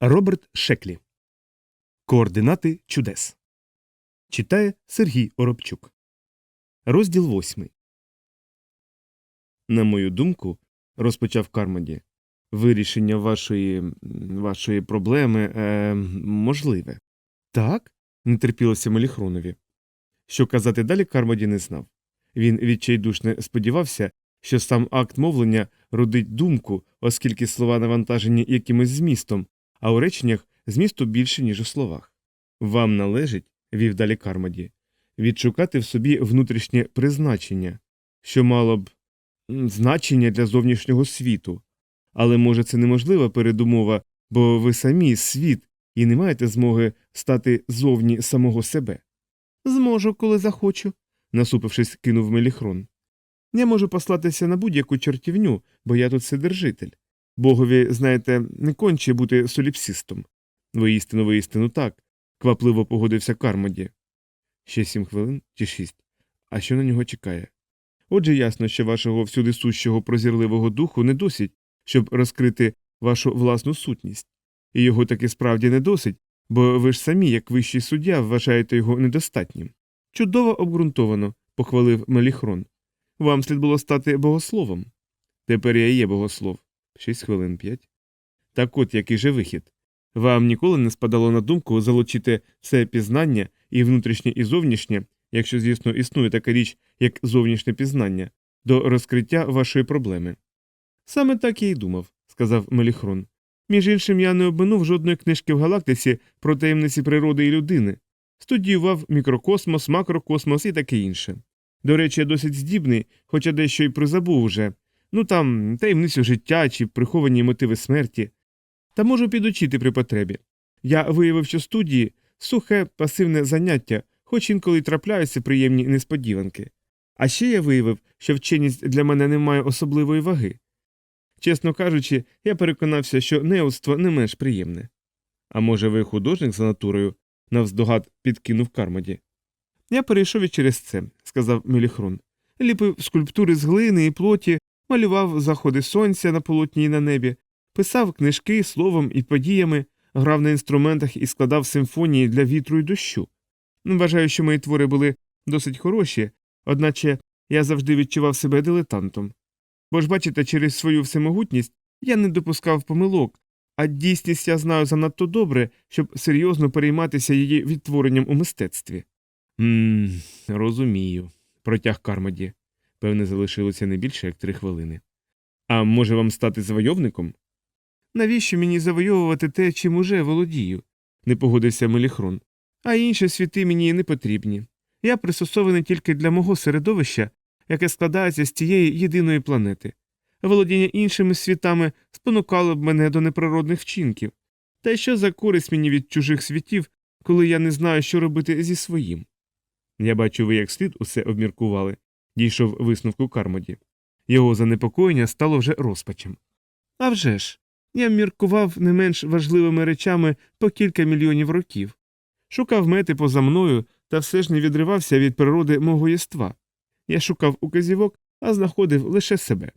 Роберт Шеклі. Координати чудес. Читає Сергій Оробчук. Розділ восьмий. На мою думку, розпочав Кармоді, вирішення вашої вашої проблеми е, можливе. Так? не терпілося Меліхронові. Що казати далі, Кармоді не знав. Він відчайдушно сподівався, що сам акт мовлення родить думку, оскільки слова навантажені якимось змістом, а у реченнях змісту більше, ніж у словах. Вам належить, вів далі Кармоді, відшукати в собі внутрішнє призначення, що мало б значення для зовнішнього світу. Але, може, це неможлива передумова, бо ви самі світ і не маєте змоги стати зовні самого себе. Зможу, коли захочу, насупившись, кинув Меліхрон. Я можу послатися на будь-яку чортівню, бо я тут вседержитель. Богові, знаєте, не конче бути соліпсистом. Воістину, воістину так, квапливо погодився Кармоді. Ще сім хвилин чи шість. А що на нього чекає? Отже, ясно, що вашого всюди сущого прозірливого духу не досить, щоб розкрити вашу власну сутність. І його таки справді не досить, бо ви ж самі, як вищий суддя, вважаєте його недостатнім. Чудово обґрунтовано, похвалив Меліхрон. Вам слід було стати богословом. Тепер я є богослов. Шість хвилин п'ять. Так от який же вихід. Вам ніколи не спадало на думку залучити все пізнання і внутрішнє, і зовнішнє, якщо, звісно, існує така річ, як зовнішнє пізнання, до розкриття вашої проблеми. Саме так я й думав, сказав Меліхрон. Між іншим, я не обминув жодної книжки в галактиці про таємниці природи і людини, студіював мікрокосмос, макрокосмос і таке інше. До речі, я досить здібний, хоча дещо й призабув уже. Ну там таємницю життя чи приховані мотиви смерті. Та можу підучити при потребі. Я виявив, що студії сухе пасивне заняття, хоч інколи трапляються приємні несподіванки. А ще я виявив, що вченість для мене не має особливої ваги. Чесно кажучи, я переконався, що неудство не менш приємне. А може, ви художник за натурою? навздогад підкинув Кармоді. Я перейшов і через це, сказав Меліхрон. Ліпив скульптури з глини і плоті, малював заходи сонця на полотні і на небі, писав книжки словом і подіями, грав на інструментах і складав симфонії для вітру і дощу. Вважаю, що мої твори були досить хороші, одначе я завжди відчував себе дилетантом. Бо ж, бачите, через свою всемогутність я не допускав помилок, а дійсність я знаю занадто добре, щоб серйозно перейматися її відтворенням у мистецтві. Мм, розумію, протяг Кармоді. Певне, залишилося не більше як три хвилини. А може вам стати завойовником? Навіщо мені завойовувати те, чим уже володію? не погодився Меліхрон. А інші світи мені не потрібні. Я пристосований тільки для мого середовища, яке складається з цієї єдиної планети. Володіння іншими світами спонукало б мене до неприродних вчинків. Та що за користь мені від чужих світів, коли я не знаю, що робити зі своїм? Я бачу, ви як слід усе обміркували, дійшов висновку Кармоді. Його занепокоєння стало вже розпачем. «А вже ж, я міркував не менш важливими речами по кілька мільйонів років, шукав мети поза мною та все ж не відривався від природи мого єства. Я шукав указівок, а знаходив лише себе.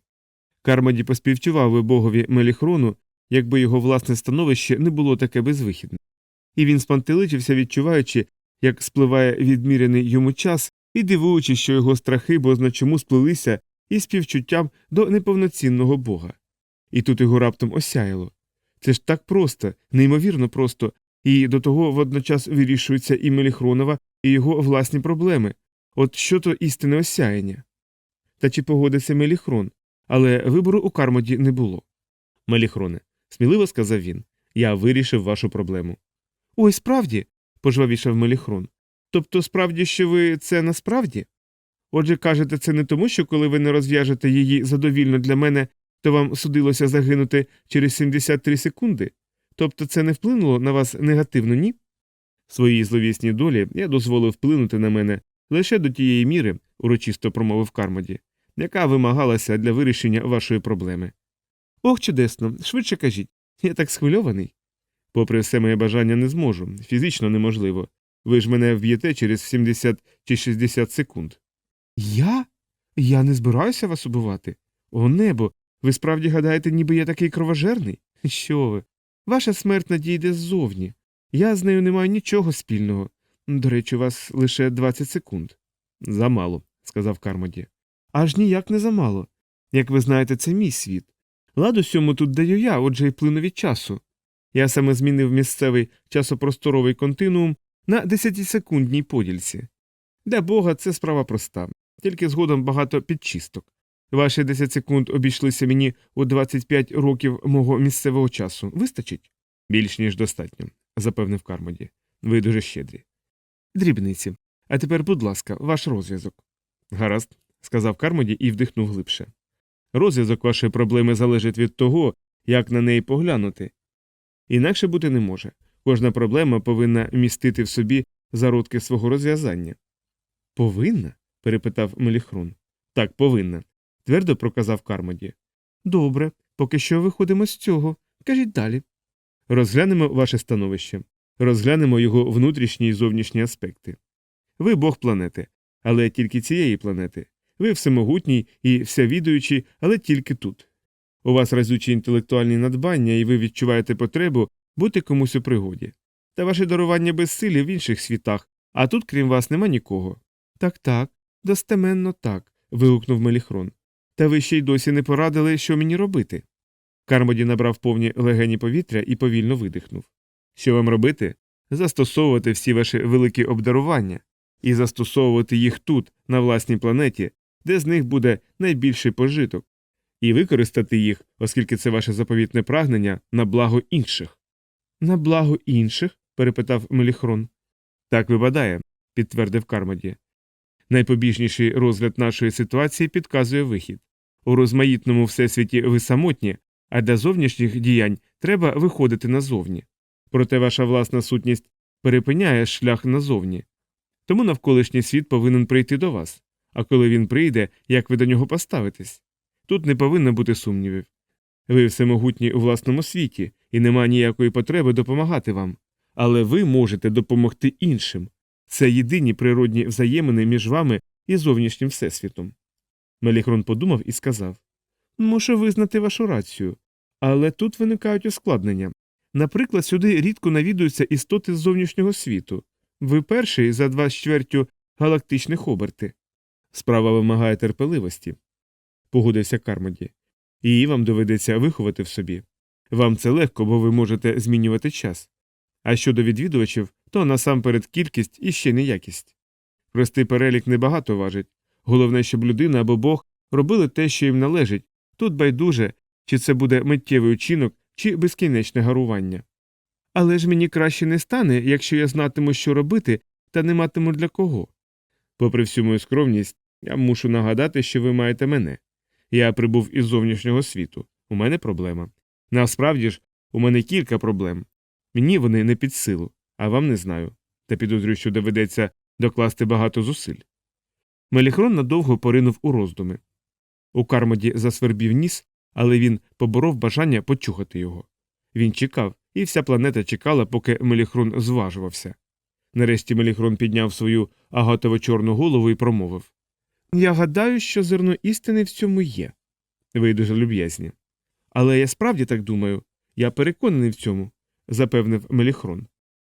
Кармоді поспівчував би богові Меліхрону, якби його власне становище не було таке безвихідне. І він спантеличився, відчуваючи, як спливає відмірений йому час, і дивуючись, що його страхи бозначому сплелися із співчуттям до неповноцінного бога. І тут його раптом осяяло. Це ж так просто, неймовірно просто, і до того водночас вирішуються і Меліхронова, і його власні проблеми. От що то істинне осяяння. Та чи погодиться Меліхрон, але вибору у Кармоді не було. Меліхроне, сміливо сказав він, я вирішив вашу проблему. Ой, справді. пожвавішав Меліхрон. Тобто, справді, що ви це насправді? Отже, кажете, це не тому, що коли ви не розв'яжете її задовільно для мене, то вам судилося загинути через 73 секунди? Тобто це не вплинуло на вас негативно, ні? Своїй зловісній долі я дозволив вплинути на мене лише до тієї міри, урочисто промовив Кармоді, яка вимагалася для вирішення вашої проблеми. Ох, чудесно, швидше кажіть, я так схвильований. Попри все моє бажання не зможу, фізично неможливо. Ви ж мене вб'єте через 70 чи 60 секунд. Я? Я не збираюся вас убивати. О небо, ви справді гадаєте, ніби я такий кровожерний? Що ви? Ваша смерть надійде ззовні. Я з нею не маю нічого спільного. До речі, у вас лише 20 секунд. Замало, сказав Кармоді. Аж ніяк не замало. Як ви знаєте, це мій світ. Лад усьому тут даю я, отже й плину від часу. Я саме змінив місцевий часопросторовий континуум на 10-секундній подільці. Для Бога це справа проста, тільки згодом багато підчисток. Ваші 10 секунд обійшлися мені у 25 років мого місцевого часу. Вистачить? Більш ніж достатньо, запевнив Кармоді. Ви дуже щедрі. Дрібниці. А тепер, будь ласка, ваш розв'язок. Гаразд, сказав Кармоді і вдихнув глибше. Розв'язок вашої проблеми залежить від того, як на неї поглянути. Інакше бути не може. Кожна проблема повинна містити в собі зародки свого розв'язання. Повинна? перепитав Меліхрон. Так, повинна, твердо проказав Кармоді. Добре, поки що виходимо з цього. Кажіть далі. Розглянемо ваше становище, розглянемо його внутрішні і зовнішні аспекти. Ви бог планети, але тільки цієї планети. Ви всемогутній і всевідуючий, але тільки тут. У вас разючі інтелектуальні надбання, і ви відчуваєте потребу бути комусь у пригоді. Та ваше дарування безсилі в інших світах, а тут, крім вас, нема нікого. Так, так, достеменно так. вигукнув Меліхрон. Та ви ще й досі не порадили, що мені робити. Кармоді набрав повні легені повітря і повільно видихнув. Що вам робити? Застосовувати всі ваші великі обдарування і застосовувати їх тут, на власній планеті, де з них буде найбільший пожиток, і використати їх, оскільки це ваше заповітне прагнення, на благо інших. На благо інших? перепитав Меліхрон. Так випадає, підтвердив Кармоді. Найпобіжніший розгляд нашої ситуації підказує вихід. У розмаїтному всесвіті ви самотні, а для зовнішніх діянь треба виходити назовні. Проте ваша власна сутність перепиняє шлях назовні. Тому навколишній світ повинен прийти до вас. А коли він прийде, як ви до нього поставитесь? Тут не повинно бути сумнівів. Ви всемогутні у власному світі, і нема ніякої потреби допомагати вам. Але ви можете допомогти іншим. Це єдині природні взаємини між вами і зовнішнім всесвітом. Меліхрон подумав і сказав Мушу визнати вашу рацію. Але тут виникають ускладнення. Наприклад, сюди рідко навідуються істоти з зовнішнього світу. Ви перший за два з чвертю галактичних оберти. Справа вимагає терпеливості, погодився Кармоді. Її вам доведеться виховати в собі. Вам це легко, бо ви можете змінювати час. А щодо відвідувачів, то насамперед кількість і ще не якість. Простий перелік небагато важить. Головне, щоб людина або Бог робили те, що їм належить, тут байдуже, чи це буде миттєвий учинок, чи безкінечне гарування. Але ж мені краще не стане, якщо я знатиму, що робити, та не матиму для кого. Попри всю мою скромність, я мушу нагадати, що ви маєте мене. Я прибув із зовнішнього світу. У мене проблема. Насправді ж, у мене кілька проблем. Мені вони не під силу, а вам не знаю. Та підозрюю, що доведеться докласти багато зусиль. Меліхрон надовго поринув у роздуми. У Кармоді засвербів ніс, але він поборов бажання почухати його. Він чекав, і вся планета чекала, поки Меліхрон зважувався. Нарешті Меліхрон підняв свою агатово чорну голову і промовив Я гадаю, що зерно істини в цьому є. Ви дуже люб'язні. Але я справді так думаю, я переконаний в цьому, запевнив Меліхрон.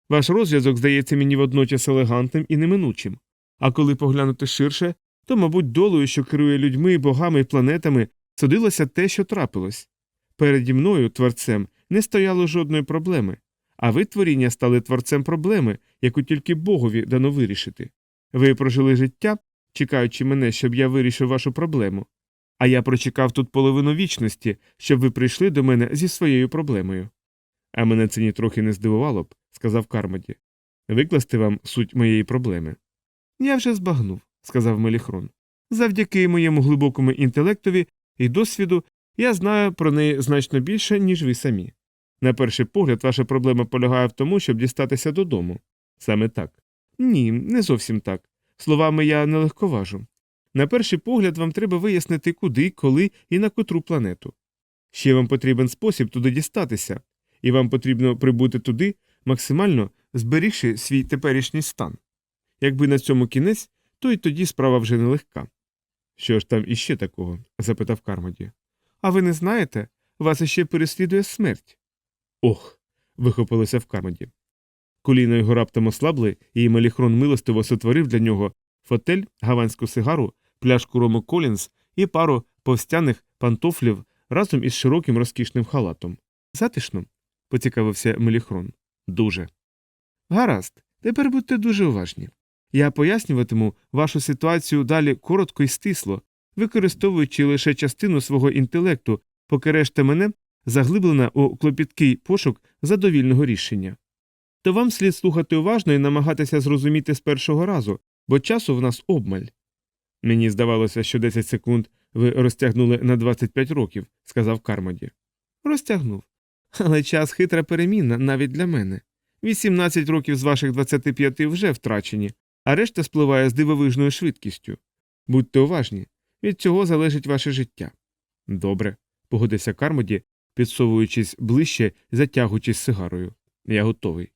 Ваш розв'язок здається мені водночас елегантним і неминучим, а коли поглянути ширше, то, мабуть, долою, що керує людьми, богами і планетами, судилося те, що трапилось. Переді мною, творцем, не стояло жодної проблеми, а ви, творіння, стали творцем проблеми, яку тільки Богові дано вирішити. Ви прожили життя, чекаючи мене, щоб я вирішив вашу проблему, а я прочекав тут половину вічності, щоб ви прийшли до мене зі своєю проблемою. А мене це нітрохи не здивувало б, сказав Кармоді. Викласти вам суть моєї проблеми. Я вже збагнув, сказав Меліхрон. Завдяки моєму глибокому інтелектові і досвіду я знаю про неї значно більше, ніж ви самі. На перший погляд, ваша проблема полягає в тому, щоб дістатися додому. Саме так. Ні, не зовсім так. Словами я не легковажу. На перший погляд, вам треба вияснити, куди, коли і на котру планету. Ще вам потрібен спосіб туди дістатися, і вам потрібно прибути туди, максимально зберігши свій теперішній стан. Якби на цьому кінець, то й тоді справа вже нелегка. Що ж там іще такого? запитав Кармоді. А ви не знаєте, вас іще переслідує смерть. Ох. вихопилося в Кармоді. Коліна його раптом ослабли, і Меліхрон милостиво сотворив для нього фотель, гаванську сигару, пляшку рому Колінс і пару повстяних пантофлів разом із широким розкішним халатом. Затишно? поцікавився Меліхрон. Дуже. Гаразд, тепер будьте дуже уважні. Я пояснюватиму вашу ситуацію далі коротко і стисло, використовуючи лише частину свого інтелекту, поки решта мене заглиблена у клопіткий пошук задовільного рішення. То вам слід слухати уважно і намагатися зрозуміти з першого разу, бо часу в нас обмаль. Мені здавалося, що 10 секунд ви розтягнули на 25 років, сказав Кармоді. Розтягнув. Але час хитра перемінна навіть для мене. 18 років з ваших 25 вже втрачені, а решта спливає з дивовижною швидкістю. Будьте уважні, від цього залежить ваше життя. Добре, погодився Кармоді, підсовуючись ближче, затягуючись сигарою. Я готовий.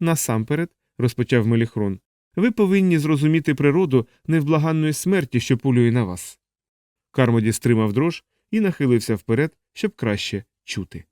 Насамперед, розпочав Меліхрон, ви повинні зрозуміти природу невблаганної смерті, що полює на вас. Кармоді стримав дрож і нахилився вперед, щоб краще чути.